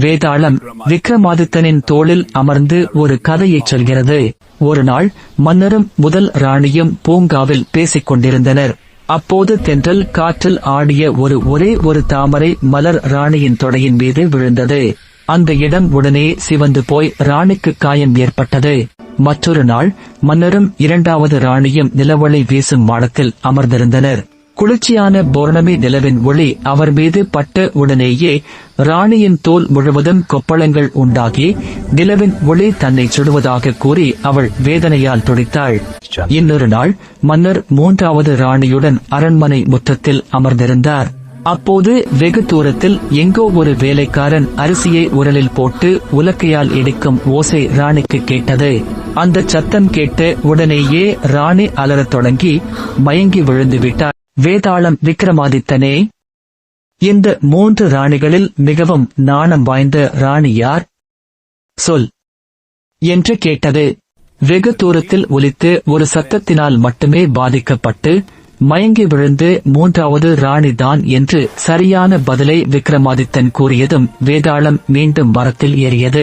வேதாளம் விக்ரமாதித்தனின் தோளில் அமர்ந்து ஒரு கதையை சொல்கிறது. ஒரு நாள் மன்னரும் முதல் ராணியும் பூங்காவில் பேசிக் கொண்டிருந்தனர். அப்போது தென்றல் காற்றில் ஆடிய ஒரு ஒரே ஒரு தாமரை மலர் ராணியின் தொடையின் மீது விழுந்தது. அந்த இடம் உடனே சிவந்து போய் ராணிக்கு காயம் ஏற்பட்டது. மற்றொரு நாள் மன்னரும் இரண்டாவது ராணியும் நிலவொளி வீசும் மாடத்தில் அமர்ந்திருந்தனர். குளிர்ச்சியான பௌர்ணமி நிலவின் ஒளி அவர் மீது பட்ட உடனேயே ராணியின் தோல் முழுவதும் கொப்பளங்கள் உண்டாகி நிலவின் ஒளி தன்னை சுடுவதாக கூறி அவள் வேதனையால் துடித்தாள். இன்னொரு நாள் மன்னர் மூன்றாவது ராணியுடன் அரண்மனை முற்றத்தில் அமர்ந்திருந்தார். அப்போது வெகு தூரத்தில் எங்கோ ஒரு வேலைக்காரன் அரிசியை உரலில் போட்டு உலக்கையால் இடிக்கும் ஓசை ராணிக்கு கேட்டது. அந்த சத்தம் கேட்டு உடனேயே ராணி அலறத் தொடங்கி மயங்கி விழுந்து விட்டார். வேதாளம் விக்ரமாதித்தனே. இந்த மூன்று ராணிகளில் மிகவும் நாணம் வாய்ந்த ராணி யார்? சொல். என்று கேட்டது வெகு தூரத்தில் ஒலித்து ஒரு சத்தத்தினால் மட்டுமே பாதிக்கப்பட்டு மயங்கி விழுந்து மூன்றாவது ராணி தான் என்று சரியான பதிலை விக்ரமாதித்தன் கூறியதும் வேதாளம் மீண்டும் மரத்தில் ஏறியது.